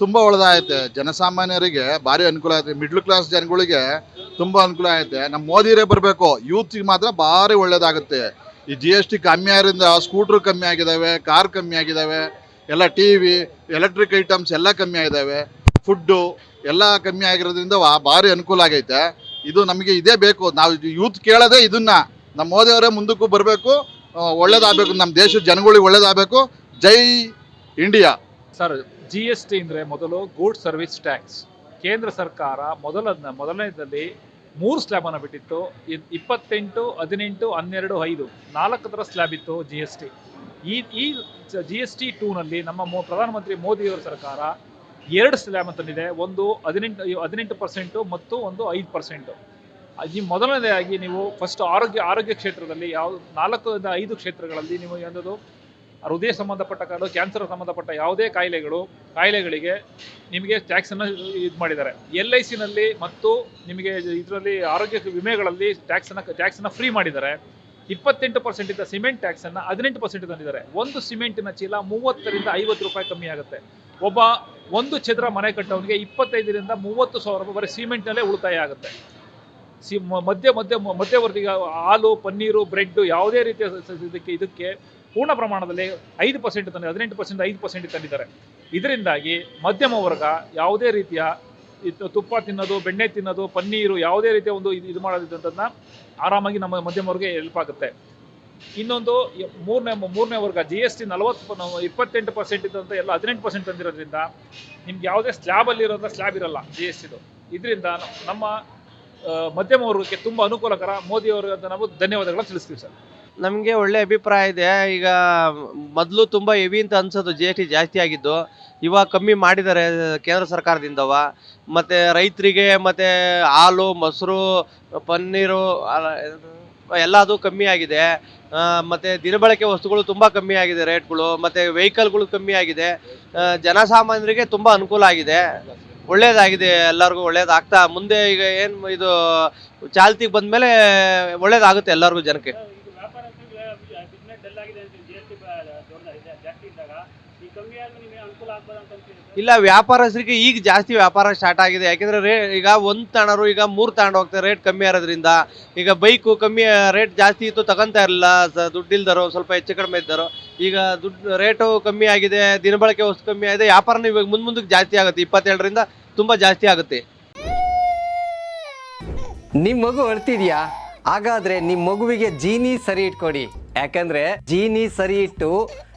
ತುಂಬಾ ಒಳ್ಳೆದಾಗೈತೆ ಜನಸಾಮಾನ್ಯರಿಗೆ ಭಾರಿ ಅನುಕೂಲ ಆಯ್ತು. ಮಿಡ್ಲ್ ಕ್ಲಾಸ್ ಜನಗಳಿಗೆ ತುಂಬಾ ಅನುಕೂಲ ಆಯ್ತೆ. ನಮ್ಮ ಮೋದಿರೇ ಬರಬೇಕು. ಯೂತ್ಗೆ ಮಾತ್ರ ಭಾರಿ ಒಳ್ಳೇದಾಗುತ್ತೆ. ಈ ಜಿ ಎಸ್ ಟಿ ಕಮ್ಮಿ ಆಗಿರೋದ್ರಿಂದ ಸ್ಕೂಟ್ರ್ ಕಮ್ಮಿ ಆಗಿದಾವೆ ಕಾರ್ ಕಮ್ಮಿ ಆಗಿದಾವೆ, ಎಲ್ಲ ಟಿ ವಿ ಎಲೆಕ್ಟ್ರಿಕ್ ಐಟಮ್ಸ್ ಎಲ್ಲ ಕಮ್ಮಿ ಆಗಿದ್ದಾವೆ ಫುಡ್ಡು ಎಲ್ಲ ಕಮ್ಮಿ ಆಗಿರೋದ್ರಿಂದ ಭಾರಿ ಅನುಕೂಲ ಆಗೈತೆ. ಇದು ನಮಗೆ ಇದೇ ಬೇಕು. ನಾವು ಯೂತ್ ಕೇಳೋದೇ ಇದನ್ನ. ನಮ್ಮ ಮೋದಿಯವರೇ ಮುಂದಕ್ಕೂ ಬರಬೇಕು. ಒಳ್ಳೇದಾಗಬೇಕು. ನಮ್ಮ ದೇಶದ ಜನಗಳಿಗೆ ಒಳ್ಳೇದಾಗಬೇಕು. ಜೈ India. Sir G S T ಅಂದರೆ ಮೊದಲು ಗೂಡ್ ಸರ್ವಿಸ್ ಟ್ಯಾಕ್ಸ್. ಕೇಂದ್ರ ಸರ್ಕಾರ ಮೊದಲ ಮೊದಲನೇದಲ್ಲಿ ಮೂರು ಸ್ಲ್ಯಾಬನ್ನು ಬಿಟ್ಟಿತ್ತು. ಇಪ್ಪತ್ತೆಂಟು, ಹದಿನೆಂಟು, ಹನ್ನೆರಡು, ಐದು. ನಾಲ್ಕು ಥರ ಸ್ಲ್ಯಾಬ್ ಇತ್ತು ಜಿ ಎಸ್ ಟಿ ಈ ಈ ಜಿ ಎಸ್ ಟಿ ಟೂನಲ್ಲಿ ನಮ್ಮ ಮೋ, ಪ್ರಧಾನಮಂತ್ರಿ ಮೋದಿಯವರ ಸರ್ಕಾರ ಎರಡು ಸ್ಲ್ಯಾಬ್ ತಂದಿದೆ. ಒಂದು ಹದಿನೆಂಟು ಹದಿನೆಂಟು ಪರ್ಸೆಂಟು ಮತ್ತು ಒಂದು ಐದು ಪರ್ಸೆಂಟು. ಈ ಮೊದಲನೇದಾಗಿ ನೀವು ಫಸ್ಟ್ ಆರೋಗ್ಯ ಆರೋಗ್ಯ ಕ್ಷೇತ್ರದಲ್ಲಿ ಯಾವ ನಾಲ್ಕರಿಂದ ಐದು ಕ್ಷೇತ್ರಗಳಲ್ಲಿ ನೀವು ಏನದು ಹೃದಯ ಸಂಬಂಧಪಟ್ಟ ಕಾಯಿಲೆ ಕ್ಯಾನ್ಸರ್ ಸಂಬಂಧಪಟ್ಟ ಯಾವುದೇ ಕಾಯಿಲೆಗಳು, ಕಾಯಿಲೆಗಳಿಗೆ ನಿಮಗೆ ಟ್ಯಾಕ್ಸನ್ನು ಇದು ಮಾಡಿದ್ದಾರೆ. ಎಲ್ ಐ ಸಿನಲ್ಲಿ ಮತ್ತು ನಿಮಗೆ ಇದರಲ್ಲಿ ಆರೋಗ್ಯ ವಿಮೆಗಳಲ್ಲಿ ಟ್ಯಾಕ್ಸನ್ನು ಟ್ಯಾಕ್ಸನ್ನು ಫ್ರೀ ಮಾಡಿದ್ದಾರೆ. ಇಪ್ಪತ್ತೆಂಟು ಪರ್ಸೆಂಟ್ ಇದ್ದ ಸಿಮೆಂಟ್ ಟ್ಯಾಕ್ಸನ್ನು ಹದಿನೆಂಟು ಪರ್ಸೆಂಟ್ ತಂದಿದ್ದಾರೆ. ಒಂದು ಸಿಮೆಂಟಿನ ಚೀಲ ಮೂವತ್ತರಿಂದ ಐವತ್ತು ರೂಪಾಯಿ ಕಮ್ಮಿ ಆಗುತ್ತೆ. ಒಬ್ಬ ಒಂದು ಚದರ ಮನೆ ಕಟ್ಟೋನಿಗೆ ಇಪ್ಪತ್ತೈದರಿಂದ ಮೂವತ್ತು ಸಾವಿರ ರೂಪಾಯಿ ಬರೀ ಸಿಮೆಂಟ್ನಲ್ಲೇ ಉಳಿತಾಯ ಆಗುತ್ತೆ. ಸಿ ಮಧ್ಯ ಮಧ್ಯ, ಮಧ್ಯವರ್ತಿಗ ಹಾಲು, ಪನ್ನೀರು ಬ್ರೆಡ್ಡು ಯಾವುದೇ ರೀತಿಯ ಇದಕ್ಕೆ ಇದಕ್ಕೆ ಪೂರ್ಣ ಪ್ರಮಾಣದಲ್ಲಿ ಐದು ಪರ್ಸೆಂಟ್ ತಂದು ಹದಿನೆಂಟು ಪರ್ಸೆಂಟ್ ಐದು ಪರ್ಸೆಂಟ್ ತಂದಿದ್ದಾರೆ ಇದರಿಂದಾಗಿ ಮಧ್ಯಮ ವರ್ಗ ಯಾವುದೇ ರೀತಿಯ ತುಪ್ಪ ತಿನ್ನೋದು, ಬೆಣ್ಣೆ ತಿನ್ನೋದು, ಪನ್ನೀರು ಯಾವುದೇ ರೀತಿಯ ಒಂದು ಇದು ಇದು ಮಾಡೋದಂಥದ್ದನ್ನ ಆರಾಮಾಗಿ ನಮ್ಮ ಮಧ್ಯಮ ವರ್ಗ ಹೆಲ್ಪ್ ಆಗುತ್ತೆ. ಇನ್ನೊಂದು ಮೂರನೇ ಮೂರನೇ ವರ್ಗ ಜಿ ಎಸ್ ಟಿ ನಲವತ್ತು ಇಪ್ಪತ್ತೆಂಟು ಪರ್ಸೆಂಟ್ ಇದ್ದಂಥ ಎಲ್ಲ ಹದಿನೆಂಟು ಪರ್ಸೆಂಟ್ ತಂದಿರೋದ್ರಿಂದ ನಿಮ್ಗೆ ಯಾವುದೇ ಸ್ಲ್ಯಾಬಲ್ಲಿರೋಂಥ ಸ್ಲ್ಯಾಬ್ ಇರಲ್ಲ ಜಿ ಎಸ್ ಟಿದು ಇದರಿಂದ ನಮ್ಮ ಮಧ್ಯಮ ವರ್ಗಕ್ಕೆ ತುಂಬ ಅನುಕೂಲಕರ. ಮೋದಿಯವರು ಅಂತ ನಾವು ಧನ್ಯವಾದಗಳನ್ನ ತಿಳಿಸ್ತೀವಿ ಸರ್. ನಮಗೆ ಒಳ್ಳೆ ಅಭಿಪ್ರಾಯ ಇದೆ. ಈಗ ಮೊದಲು ತುಂಬ ಹೆವಿ ಅಂತ ಅನ್ಸೋದು ಜಿ ಎಸ್ ಟಿ ಜಾಸ್ತಿ ಆಗಿದ್ದು. ಇವಾಗ ಕಮ್ಮಿ ಮಾಡಿದ್ದಾರೆ ಕೇಂದ್ರ ಸರ್ಕಾರದಿಂದವ. ಮತ್ತು ರೈತರಿಗೆ ಮತ್ತು ಹಾಲು, ಮೊಸರು, ಪನ್ನೀರು ಎಲ್ಲದೂ ಕಮ್ಮಿ ಆಗಿದೆ. ಮತ್ತು ದಿನಬಳಕೆ ವಸ್ತುಗಳು ತುಂಬ ಕಮ್ಮಿ ಆಗಿದೆ ರೇಟ್ಗಳು. ಮತ್ತು ವೆಹಿಕಲ್ಗಳು ಕಮ್ಮಿ ಆಗಿದೆ. ಜನಸಾಮಾನ್ಯರಿಗೆ ತುಂಬ ಅನುಕೂಲ ಆಗಿದೆ. ಒಳ್ಳೇದಾಗಿದೆ, ಎಲ್ಲರಿಗೂ ಒಳ್ಳೇದಾಗ್ತಾ. ಮುಂದೆ ಈಗ ಏನು ಇದು ಚಾಲ್ತಿಗೆ ಬಂದಮೇಲೆ ಒಳ್ಳೇದಾಗುತ್ತೆ ಎಲ್ಲರಿಗೂ ಜನಕ್ಕೆ ಇದು ವ್ಯಾಪಾರಸ್ಥರಿಗೆ ಬಿಸ್ನೆಸ್ ಡಲ್ ಆಗಿದೆ ಅಂತ ಜಿ ಎಸ್ ಟಿ ಜಾಸ್ತಿ ಇದ್ದಾಗ ಈ ಕಮ್ಮಿ ಆದ್ಮೇಲೆ ನಿಮಗೆ ಅನುಕೂಲ ಆಗ್ಬೋದು ಅಂತ ಅಂತೀರಿ ಸರ್? ಇಲ್ಲ ವ್ಯಾಪಾರಸ್ಥರಿಗೆ ಈಗ ಜಾಸ್ತಿ ವ್ಯಾಪಾರ ಸ್ಟಾರ್ಟ್ ಆಗಿದೆ. ಯಾಕೆಂದ್ರೆ ರೇ ಈಗ ಒಂದು ತಗೊಂಡ್ರು ಈಗ ಮೂರು ತಗೊಂಡು ಹೋಗ್ತಾರೆ ರೇಟ್ ಕಮ್ಮಿ ಇರೋದ್ರಿಂದ ಈಗ ಬೈಕು ಕಮ್ಮಿ ರೇಟ್ ಜಾಸ್ತಿ ಇತ್ತು ತಗೊಂತಾ ಇರಲಿಲ್ಲ. ದುಡ್ಡಿಲ್ದರು ಸ್ವಲ್ಪ ಹೆಚ್ಚು ಕಡಿಮೆ ಇದ್ದರು. ಈಗ ದುಡ್ಡು ರೇಟು ಕಮ್ಮಿ ಆಗಿದೆ ದಿನಬಳಕೆ ವಸ್ತು ಕಮ್ಮಿ ಆಗಿದೆ. ವ್ಯಾಪಾರನೂ ಇವಾಗ ಮುಂದೆ ಮುಂದಕ್ಕೆ ಜಾಸ್ತಿ ಆಗುತ್ತೆ. ಇಪ್ಪತ್ತೇಳರಿಂದ ತುಂಬ ಜಾಸ್ತಿ ಆಗುತ್ತೆ. ನಿಮ್ಮ ಮಗು ಅಳ್ತಿದ್ಯಾ ಹಾಗಾದ್ರೆ ನಿಮ್ಮ ಮಗುವಿಗೆ ಜೀನಿ ಸರಿ ಇಟ್ಕೊಡಿ. ಯಾಕಂದ್ರೆ ಜೀನಿ ಸರಿ ಇಟ್ಟು